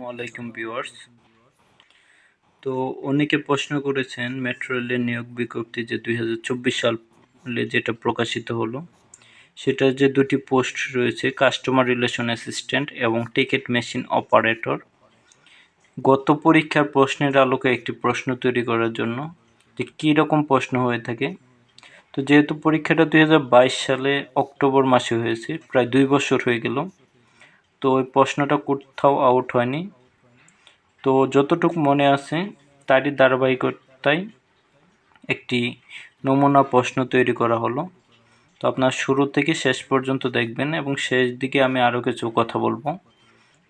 আসসালামু আলাইকুম ভিউয়ার্স। তো অনেকে প্রশ্ন করেছেন, মেট্রো রেলের নিয়োগ বিজ্ঞপ্তি যে দুই হাজার চব্বিশ সালে যেটা প্রকাশিত হলো, সেটা যে দুটি পোস্ট রয়েছে, কাস্টমার রিলেশন অ্যাসিস্ট্যান্ট এবং টিকিট মেশিন অপারেটর। গত পরীক্ষার প্রশ্নের আলোকে একটি প্রশ্ন তৈরি করার জন্য যে কী রকম প্রশ্ন হয়ে থাকে, তো যেহেতু পরীক্ষাটা দুই হাজার বাইশ সালে অক্টোবর মাসে হয়েছে, প্রায় দুই বছর হয়ে গেল তো ওই প্রশ্নটা কোথাও আউট হয়নি। তো যতটুকু মনে আছে, তারই ধারাবাহিকতায় একটি নমুনা প্রশ্ন তৈরি করা হলো। তো আপনার শুরু থেকে শেষ পর্যন্ত দেখবেন এবং শেষ দিকে আমি আরও কিছু কথা বলব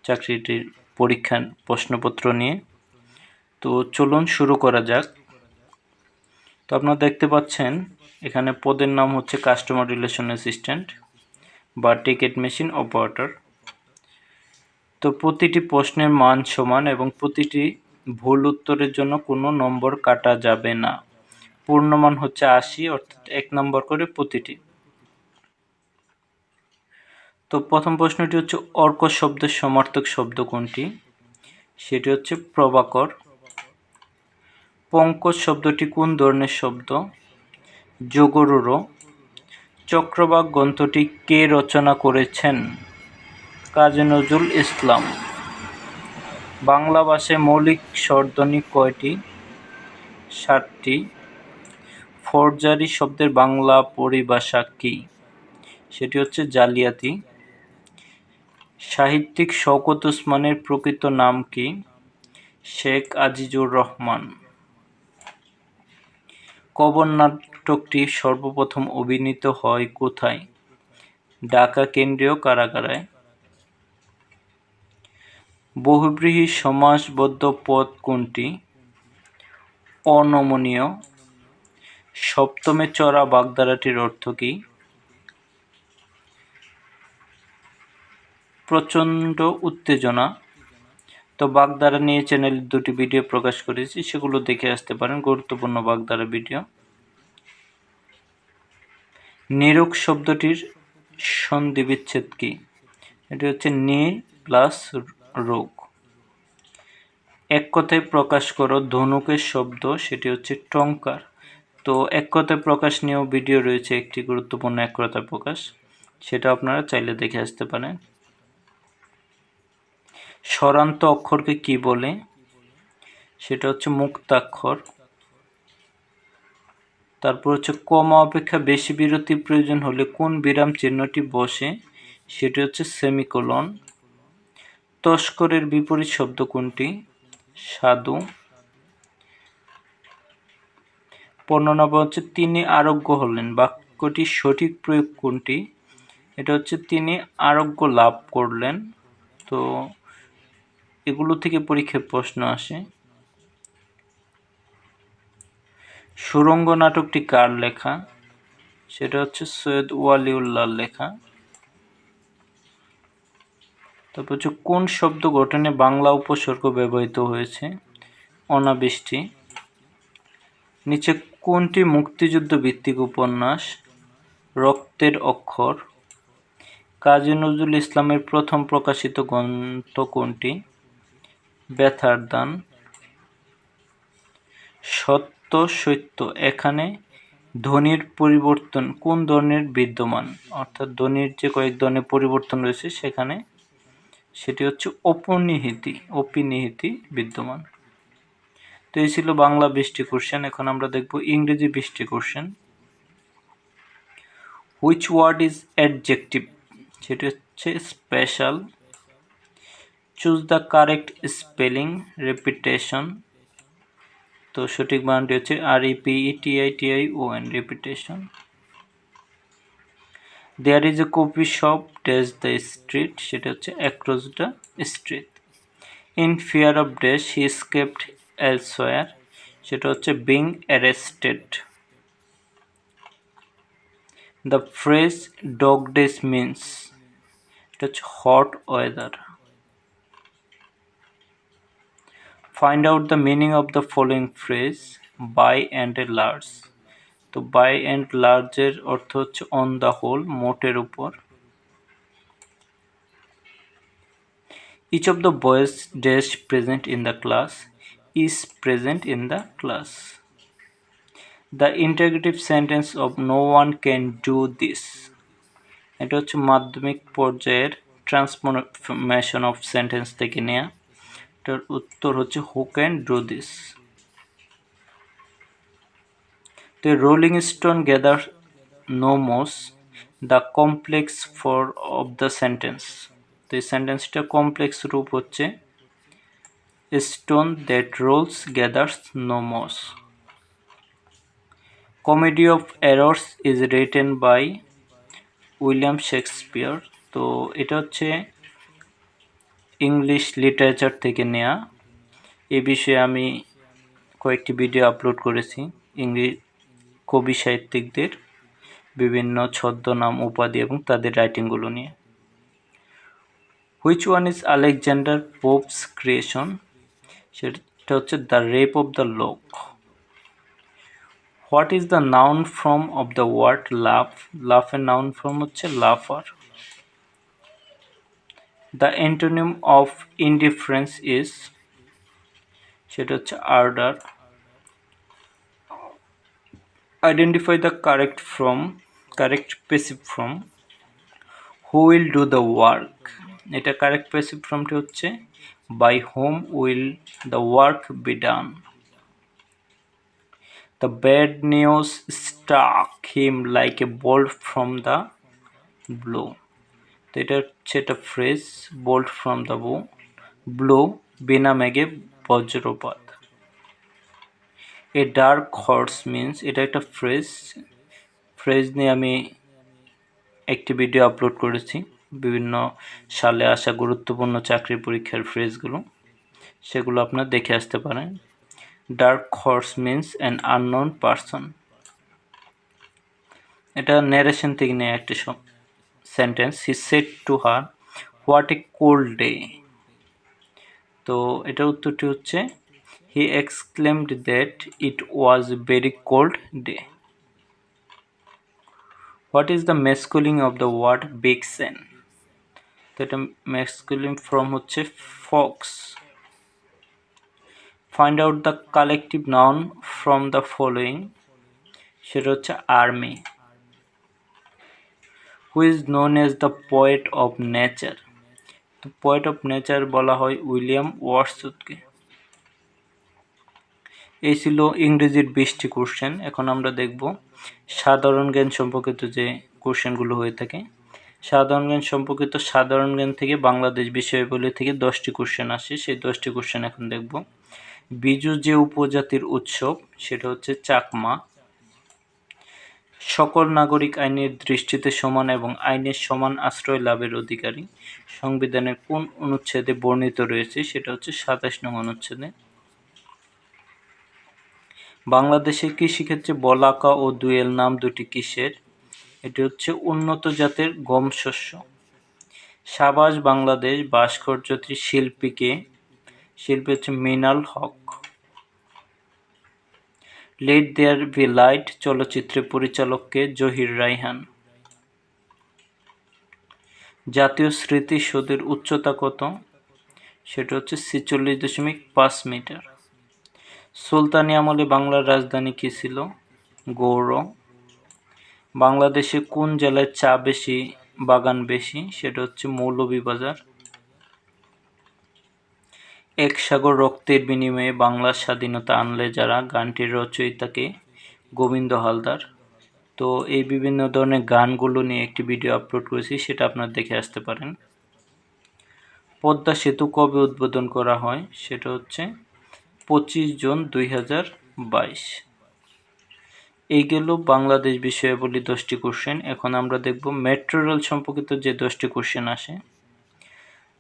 চাকরিটির পরীক্ষার প্রশ্নপত্র নিয়ে। তো চলুন শুরু করা যাক। তো আপনারা দেখতে পাচ্ছেন, এখানে পদের নাম হচ্ছে কাস্টমার রিলেশন অ্যাসিস্ট্যান্ট বা টিকিট মেশিন অপারেটর তো প্রতিটি প্রশ্নের মান সমান এবং প্রতিটি ভুল উত্তরের জন্য কোনো নম্বর কাটা যাবে না। পূর্ণমান হচ্ছে আশি, অর্থাৎ এক নম্বর করে প্রতিটি। তো প্রথম প্রশ্নটি হচ্ছে, অর্ক শব্দের সমার্থক শব্দ কোনটি? সেটি হচ্ছে প্রভাকর। পঙ্কজ শব্দটি কোন ধরনের শব্দ? যোগরুরো চক্রবাক গ্রন্থটি কে রচনা করেছেন? কাজী নজরুল ইসলাম। বাংলা ভাষায় মৌলিক স্বরধ্বনি কয়টি? ষাটটি ফরজারি শব্দের বাংলা পরিভাষা কী? সেটি হচ্ছে জালিয়াতি। সাহিত্যিক শওকত উসমানের প্রকৃত নাম কি? শেখ আজিজুর রহমান। কবর নাটকটি সর্বপ্রথম অভিনীত হয় কোথায়? ঢাকা কেন্দ্রীয় কারাগারে। বহুব্রীহি সমাসবদ্ধ পদ কোনটি? অনমনীয়। সপ্তমে চড়া বাগধারাটির অর্থ কী? প্রচণ্ড উত্তেজনা। তো বাগধারা নিয়ে চ্যানেলে দুটি ভিডিও প্রকাশ করেছি, সেগুলো দেখে আসতে পারেন, গুরুত্বপূর্ণ বাগধারা ভিডিও নিরোগ শব্দটির সন্ধি বিচ্ছেদ কি? এটি হচ্ছে নি প্লাস রোগ। এক কথায় প্রকাশ করো, ধনুকের শব্দ সেটি হচ্ছে টঙ্কার। তো এক কথায় প্রকাশ নিয়েও ভিডিও রয়েছে একটি গুরুত্বপূর্ণ এক কথায় প্রকাশ। সেটা আপনারা চাইলে দেখে আসতে পারেন। স্বরান্ত অক্ষরকে কি বলে? সেটা হচ্ছে মুক্তাক্ষর। তারপর হচ্ছে কমা অপেক্ষা বেশি বিরতির প্রয়োজন হলে কোন বিরাম চিহ্নটি বসে? সেটি হচ্ছে সেমিকোলন। তস্করের বিপরীত শব্দ কোনটি? সাধু। বর্ণনা হচ্ছে, তিনি আরোগ্য হলেন। বাক্যটির সঠিক প্রয়োগ কোনটি? এটা হচ্ছে, তিনি আরোগ্য লাভ করলেন। তো এগুলো থেকে পরীক্ষায় প্রশ্ন আসে। সুরঙ্গ নাটকটি কার লেখা? সেটা হচ্ছে সৈয়দ ওয়ালিউল্লাহর লেখা। তারপর হচ্ছে কোন শব্দ গঠনে বাংলা উপসর্গ ব্যবহৃত হয়েছে? অনাবৃষ্টি। নিচে কোনটি মুক্তিযুদ্ধ ভিত্তিক উপন্যাস? রক্তের অক্ষর। কাজী নজরুল ইসলামের প্রথম প্রকাশিত গ্রন্থ কোনটি? ব্যথার দান। সত্য সত্য। এখানে ধ্বনির পরিবর্তন কোন ধরনের বিদ্যমান? অর্থাৎ ধ্বনির যে কয়েক ধরনের পরিবর্তন রয়েছে, সেখানে সেটি হচ্ছে অপনিহিতি অপিনিহিতি বিদ্যমান। তো এই ছিল বাংলা বৃষ্টি কোশ্চেন এখন আমরা দেখব ইংরেজি বৃষ্টি question which word is adjective সেটি হচ্ছে special choose the correct spelling repetition তো সঠিক বানানটি হচ্ছে R E P T I T I O N repetition there is a copy shop dash the street সেটা হচ্ছে across the street in fear of dash he escaped elsewhere সেটা হচ্ছে being arrested the phrase dog days means এটা হচ্ছে hot weather find out the meaning of the following phrase by and a large তো by and লার্জের অর্থ হচ্ছে on the whole মোটের উপর Each of the boys dash present in the class is present in the class. The interrogative sentence of no one can do this. এটা হচ্ছে মাধ্যমিক পর্যায়ের ট্রান্সফরমেশন অফ সেন্টেন্স থেকে নেয়া এটার উত্তর হচ্ছে who can do this The Rolling Stone gathers no moss the complex for of the sentence তো এই সেন্টেন্সটা কমপ্লেক্স রূপ হচ্ছে stone that rolls gathers no moss comedy of errors is written by William Shakespeare তো এটা হচ্ছে English literature থেকে নেয়া। এ বিষয়ে আমি কয়েকটি ভিডিও আপলোড করেছি। ইংলিশ কবি সাহিত্যিকদের বিভিন্ন ছদ্মনাম, উপাধি এবং তাদের রাইটিংগুলো নিয়ে। Which one is Alexander Pope's creation সেটা হচ্ছে the rape of the lock what is the noun form of the word laugh লাফের noun form হচ্ছে laughter the antonym of indifference is সেটা হচ্ছে ardour identify the correct from, correct passive from, who will do the work. এটা correct passive ফর্মটি হচ্ছে by whom will the work be done the bad news struck him like a bolt from the blue তো এটা হচ্ছে একটা phrase bolt from the বো blow বিনা মেঘে বজ্রপাত. এ ডার্ক হর্স মিন্স এটা একটা ফ্রেজ ফ্রেজ নিয়ে আমি একটি ভিডিও আপলোড করেছি, বিভিন্ন সালে আসা গুরুত্বপূর্ণ চাকরি পরীক্ষার ফ্রেজগুলো সেগুলো আপনার দেখে আসতে পারেন। Dark horse means an unknown person এটা ন্যারেশন থেকে নেয় একটি sentence he said to her what a cold day তো এটার উত্তরটি হচ্ছে he exclaimed that it was very cold day what is the masculine of the word vixen তো এটা মেসকুলিং ফ্রম হচ্ছে fox find out the collective noun from the following সেটা হচ্ছে army who is known as the poet of nature তো poet of nature বলা হয় William ওয়ার্সুথকে এই ছিল ইংরেজির বিশটি কোশ্চেন এখন আমরা দেখব সাধারণ জ্ঞান সম্পর্কিত যে কোশ্চেনগুলো হয়ে থাকে। সাধারণ জ্ঞান সম্পর্কিত সাধারণ জ্ঞান থেকে বাংলাদেশ বিষয়বলী থেকে দশটি কোশ্চেন আসে। সেই দশটি কোশ্চেন এখন দেখব। বিজু যে উপজাতির উৎসব, সেটা হচ্ছে চাকমা। সকল নাগরিক আইনের দৃষ্টিতে সমান এবং আইনের সমান আশ্রয় লাভের অধিকারী। সংবিধানের কোন অনুচ্ছেদে বর্ণিত রয়েছে, সেটা হচ্ছে সাতাশ নং অনুচ্ছেদে। বাংলাদেশের কৃষিক্ষেত্রে বলাকা ও দুয়েল নাম দুটি কিসের? এটি হচ্ছে উন্নত জাতের গম শস্য। সাবাস বাংলাদেশ ভাস্কর্যটি শিল্পীকে, শিল্পী হচ্ছে Minal Haque. Let there be light চলচ্চিত্রের পরিচালককে জহির রাইহান জাতীয় স্মৃতিসৌধের উচ্চতা কত? সেটা হচ্ছে ছেচল্লিশ দশমিক পাঁচ মিটার। সুলতানি আমলে বাংলার রাজধানী কী ছিল? গৌড় বাংলাদেশে কোন জেলায় চা বেশি, বাগান বেশি? সেটা হচ্ছে মৌলভীবাজার। এক সাগর রক্তের বিনিময়ে বাংলার স্বাধীনতা আনলে যারা, গানটির রচয়িতাকে গোবিন্দ হালদার। তো এই বিভিন্ন ধরনের গানগুলো নিয়ে একটি ভিডিও আপলোড করেছি, সেটা আপনারা দেখে আসতে পারেন। পদ্মা সেতু কবে উদ্বোধন করা হয়? সেটা হচ্ছে পঁচিশ জুন দুই হাজার বাইশ। এই গেল বাংলাদেশ বিষয়াবলী দশটি কোশ্চেন এখন আমরা দেখব মেট্রো রেল সম্পর্কিত যে দশটি কোশ্চেন আসে।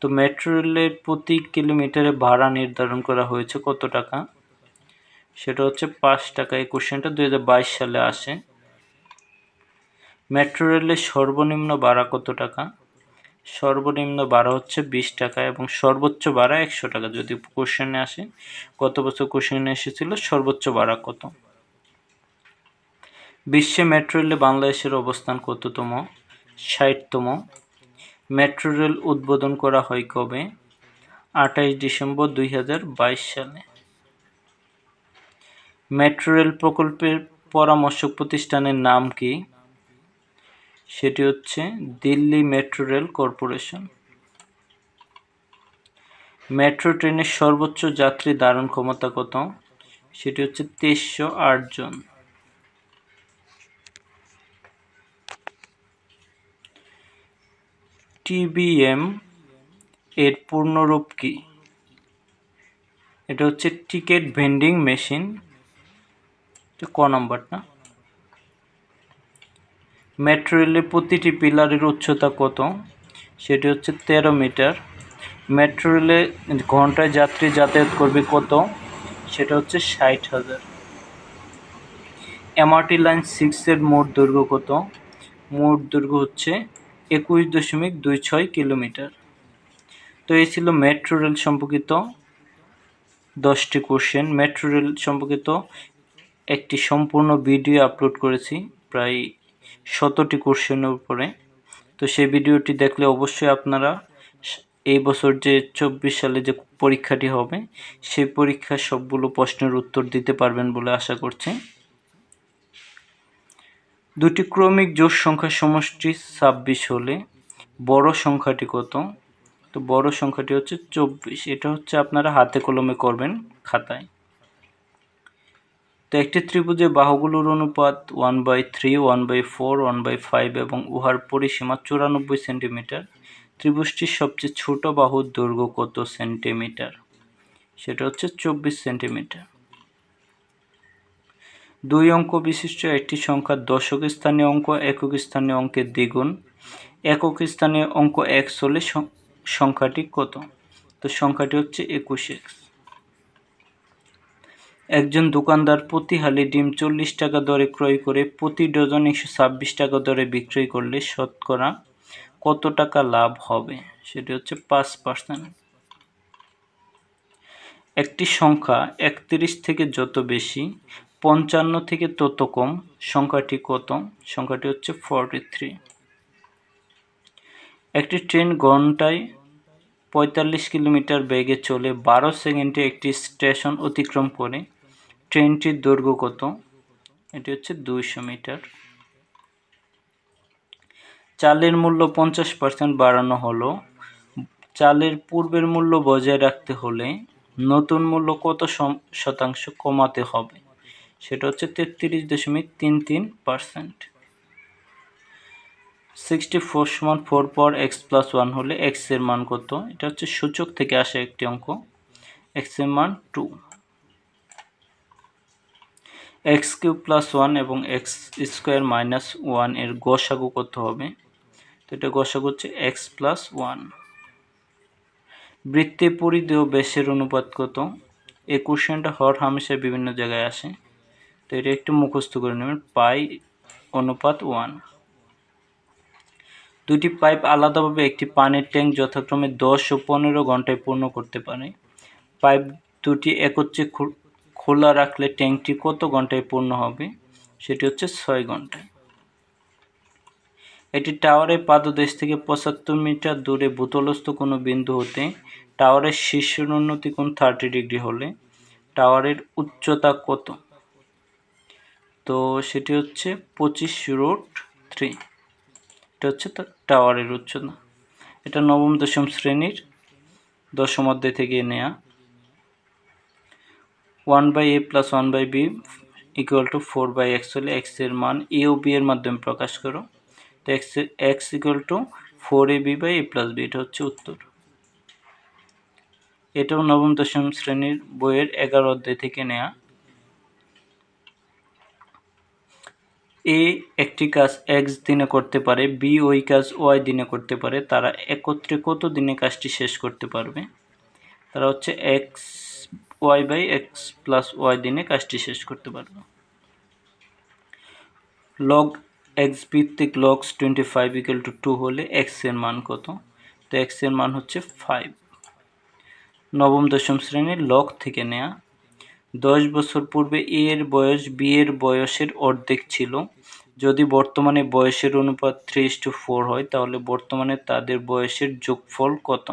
তো মেট্রো রেলের প্রতি কিলোমিটারে ভাড়া নির্ধারণ করা হয়েছে কত টাকা? সেটা হচ্ছে পাঁচ টাকা। এই কোশ্চেনটা দু হাজার বাইশ সালে আসে। মেট্রো রেলের সর্বনিম্ন ভাড়া কত টাকা? সর্বনিম্ন বাড়া হচ্ছে বিশ টাকা এবং সর্বোচ্চ বাড়া একশো টাকা। যদি কোশ্চেনে আসে, গত বছর কোশ্চেনে এসেছিল সর্বোচ্চ বাড়া কত? বিশ্বে মেট্রো রেলে বাংলাদেশের অবস্থান কততম? ষাটতম। মেট্রো রেল উদ্বোধন করা হয় কবে? আঠাইশ ডিসেম্বর দুই হাজার বাইশ সালে। মেট্রো রেল প্রকল্পের পরামর্শক প্রতিষ্ঠানের নাম কি? সেটি হচ্ছে Delhi metro rail corporation. Metro ট্রেনের সর্বোচ্চ যাত্রী ধারণ ক্ষমতা কত? সেটি হচ্ছে তেইশশো আট জন। টিবিএম এর পূর্ণরূপ কি? এটা হচ্ছে টিকিট ভেন্ডিং মেশিন। ক নাম্বারটা? মেট্রো রেলের প্রতিটি পিলারের উচ্চতা কত? সেটি হচ্ছে তেরো মিটার। মেট্রো রেলে ঘন্টায় যাত্রী যাতায়াত করবে কত? সেটা হচ্ছে ষাট হাজার। এমআরটি লাইন সিক্সের মোট দৈর্ঘ্য কত? মোট দৈর্ঘ্য হচ্ছে একুশ দশমিক দুই ছয় কিলোমিটার। তো এই ছিল মেট্রো রেল সম্পর্কিত দশটি কোশ্চেন মেট্রো রেল সম্পর্কিত একটি সম্পূর্ণ ভিডিও আপলোড করেছি। প্রায় শতটি কোশ্চেনের উপরে। তো সেই ভিডিওটি দেখলে অবশ্যই আপনারা এই বছর যে চব্বিশ সালে যে পরীক্ষাটি হবে, সেই পরীক্ষার সবগুলো প্রশ্নের উত্তর দিতে পারবেন বলে আশা করছি। দুটি ক্রমিক জোড় সংখ্যার সমষ্টি ছাব্বিশ হলে বড় সংখ্যাটি কত? তো বড় সংখ্যাটি হচ্ছে চব্বিশ। এটা হচ্ছে আপনারা হাতে কলমে করবেন খাতায়। তো একটি ত্রিভুজে বাহুগুলোর অনুপাত one by three one by four one by five এবং উহার পরিসীমা চুরানব্বই সেন্টিমিটার। ত্রিভুজটির সবচেয়ে ছোট বাহুর দৈর্ঘ্য কত সেন্টিমিটার? সেটা হচ্ছে চব্বিশ সেন্টিমিটার। দুই অঙ্ক বিশিষ্ট একটি সংখ্যা দশক স্থানীয় অঙ্ক, একক স্থানীয় অঙ্কের দ্বিগুণ। একক স্থানীয় অঙ্ক এক্স হলে সংখ্যাটি কত? তো সংখ্যাটি হচ্ছে একুশ এক্স। একজন দোকানদার প্রতি হালি ডিম চল্লিশ টাকা দরে ক্রয় করে প্রতি ডজন একশো ছাব্বিশ টাকা দরে বিক্রয় করলে শতকরা কত টাকা লাভ হবে? সেটি হচ্ছে পাঁচ পার্সেন্ট একটি সংখ্যা একত্রিশ থেকে যত বেশি, পঞ্চান্ন থেকে তত কম, সংখ্যাটি কত? সংখ্যাটি হচ্ছে ফর্টি থ্রি একটি ট্রেন ঘন্টায় পঁয়তাল্লিশ কিলোমিটার বেগে চলে বারো সেকেন্ডে একটি স্টেশন অতিক্রম করে ট্রেনটির দৈর্ঘ্য কত? এটি হচ্ছে দুইশো মিটার। চালের মূল্য পঞ্চাশ পার্সেন্ট বাড়ানো হলো। চালের পূর্বের মূল্য বজায় রাখতে হলে নতুন মূল্য কত শতাংশ কমাতে হবে? সেটা হচ্ছে তেত্রিশ দশমিক তিন তিন পার্সেন্ট সিক্সটি ফোর সমান ফোর পর এক্স প্লাস ওয়ান হলে এক্সের মান কত? এটা হচ্ছে সূচক থেকে আসা একটি অঙ্ক। এক্সের মান two x cube plus one এবং এক্স স্কোয়ার মাইনাস ওয়ানের গসাগু কত হবে। তো এটা গসাগু হচ্ছে এক্স প্লাস ওয়ান। বৃত্তে পরিধি ও ব্যাসের অনুপাত কত? এই কোশ্চেনটা হর হামেশা বিভিন্ন জায়গায় আসে। তো এটা একটু মুখস্থ করে নেবেন। পাই অনুপাত ওয়ান। দুটি পাইপ আলাদাভাবে একটি পানির ট্যাঙ্ক যথাক্রমে দশ ও পনেরো ঘন্টায় পূর্ণ করতে পারে। পাইপ দুটি একত্রে খোলা রাখলে ট্যাঙ্কটি কত ঘন্টায় পূর্ণ হবে? সেটি হচ্ছে ছয় ঘন্টায় এটি টাওয়ারের পাদদেশ থেকে পঁচাত্তর মিটার দূরে ভূতলস্থ কোনো বিন্দু হতে টাওয়ারের শীর্ষের উন্নতি কোণ থার্টি ডিগ্রি হলে টাওয়ারের উচ্চতা কত? তো সেটি হচ্ছে পঁচিশ রোড থ্রি এটা হচ্ছে টাওয়ারের উচ্চতা। এটা নবম দশম শ্রেণির দশম অধ্যায় থেকে নেয়া one by a plus one by b equal to four by x হলে এক্সের মান এ ও বি এর মাধ্যমে প্রকাশ করো, তো x x equal to four a b by a plus b এটা হচ্ছে উত্তর। এটাও নবম, দশম শ্রেণির বইয়ের এগারো অধ্যায় থেকে নেয়া। এ একটি কাজ এক্স দিনে করতে পারে বি ওই কাজ ওয়াই দিনে করতে পারে, তারা একত্রে কত দিনে কাজটি শেষ করতে পারবে? তারা হচ্ছে x y by x plus y দিনে কাজটি শেষ করতে পারবে। লগ এক্স ভিত্তিক logs twenty five equal to two হলে এক্সের মান কত? তো এক্সের মান হচ্ছে ফাইভ নবম, দশম শ্রেণির লগ থেকে নেয়া। দশ বছর পূর্বে এ এর বয়স বি এর বয়সের অর্ধেক ছিল। যদি বর্তমানে বয়সের অনুপাত থ্রি টু ফোর হয়, তাহলে বর্তমানে তাদের বয়সের যোগফল কত?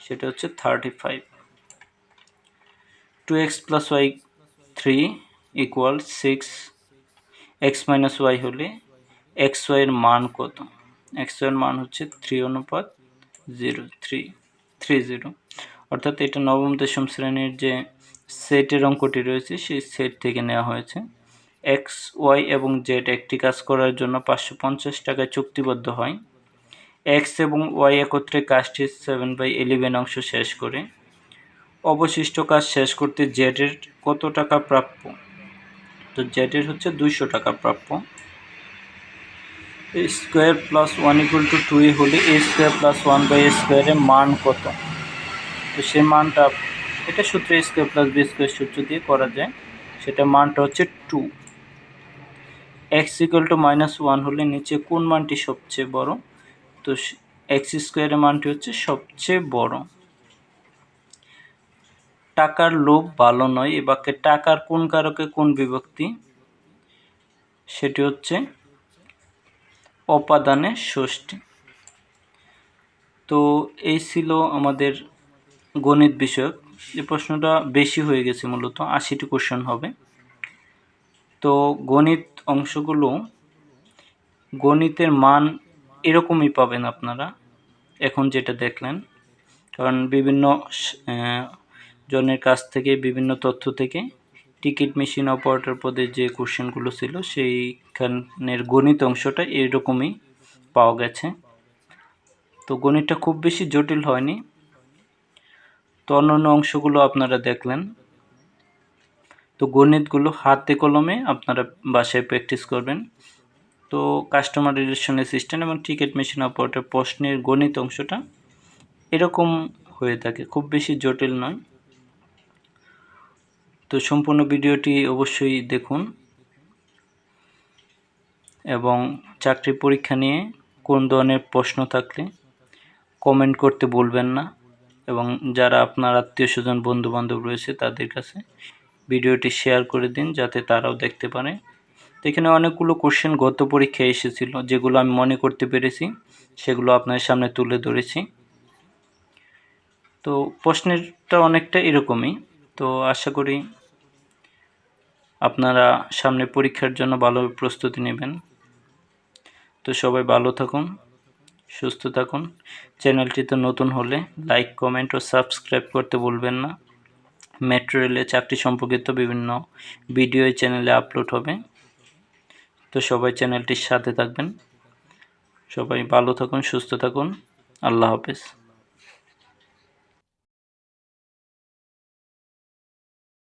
সেটা হচ্ছে thirty five two x plus y three equal six x minus y হলে এক্স ওয়াইয়ের মান কত? এক্স ওয়াইয়ের মান হচ্ছে থ্রি অনুপাত জিরো থ্রি থ্রি জিরো অর্থাৎ এটা নবম, দশম শ্রেণির যে সেটের অঙ্কটি রয়েছে, সেই সেট থেকে নেওয়া হয়েছে। এক্স ওয়াই এবং জেড একটি কাজ করার জন্য পাঁচশো পঞ্চাশ টাকায় চুক্তিবদ্ধ হয়। এক্স এবং ওয়াই একত্রে কাজটি সেভেন বাই ইলেভেন অংশ শেষ করে। অবশিষ্ট কাজ শেষ করতে জেডের কত টাকা প্রাপ্য? তো জেডের হচ্ছে দুইশো টাকা প্রাপ্য। Square plus one equal to two হলে a square plus one by a স্কোয়ারের মান কত? তো সেই মানটা, এটা সূত্র স্কোয়ার প্লাস বি স্কোয়ার সূত্র দিয়ে করা যায়। সেটা মানটা হচ্ছে two x equal to minus one হলে নিচে কোন মানটি সবচেয়ে বড়? তো এক্স স্কোয়ারের মানটি হচ্ছে সবচেয়ে বড়। টাকার লোভ ভালো নয়। এ বাক্যে টাকার কোন কারকে কোন বিভক্তি? সেটি হচ্ছে অপাদানে ষষ্ঠী। তো এই ছিল আমাদের গণিত বিষয়ক। এই প্রশ্নটা বেশি হয়ে গেছে মূলত, আশিটি কোশ্চেন হবে। তো গণিত অংশগুলো গণিতের মান এরকমই পাবেন আপনারা, এখন যেটা দেখলেন। কারণ বিভিন্ন জনের কাছ থেকে, বিভিন্ন তথ্য থেকে টিকিট মেশিন অপারেটর পদে যে কোশ্চেনগুলো ছিল, সেইখানের গণিত অংশটা এরকমই পাওয়া গেছে। তো গণিতটা খুব বেশি জটিল হয়নি। তো অন্যান্য অংশগুলো আপনারা দেখলেন। তো গণিতগুলো হাতে কলমে আপনারা বাসায় প্র্যাকটিস করবেন। তো কাস্টমার রিলেশন অ্যাসিস্ট্যান্ট এবং টিকিট মেশিন অপারেটর প্রশ্নের গণিত অংশটা এরকম হয়ে থাকে। খুব বেশি জটিল নয়। তো সম্পূর্ণ ভিডিওটি অবশ্যই দেখুন এবং চাকরি পরীক্ষা নিয়ে কোন ধরনের প্রশ্ন থাকলে কমেন্ট করতে বলবেন না এবং যারা আপনার আত্মীয় স্বজন, বন্ধুবান্ধব রয়েছে তাদের কাছে ভিডিওটি শেয়ার করে দিন যাতে তারাও দেখতে পারে। এখানে অনেকগুলো কোশ্চেন গত পরীক্ষায় এসেছিল, যেগুলো আমি মনে করতে পেরেছি, সেগুলো আপনার সামনে তুলে ধরেছি। তো প্রশ্নেরটা অনেকটা এরকমই। তো আশা করি আপনারা সামনে পরীক্ষার জন্য ভালোভাবে প্রস্তুতি নেবেন। তো সবাই ভালো থাকুন, সুস্থ থাকুন। চ্যানেলটিতে নতুন হলে লাইক, কমেন্ট ও সাবস্ক্রাইব করতে বলবেন না। মেট্রো রেলে চাকরি সম্পর্কিত বিভিন্ন ভিডিও চ্যানেলে আপলোড হবে। তো সবাই চ্যানেলটির সাথে থাকবেন। সবাই ভালো থাকুন, সুস্থ থাকুন। আল্লাহ হাফেজ।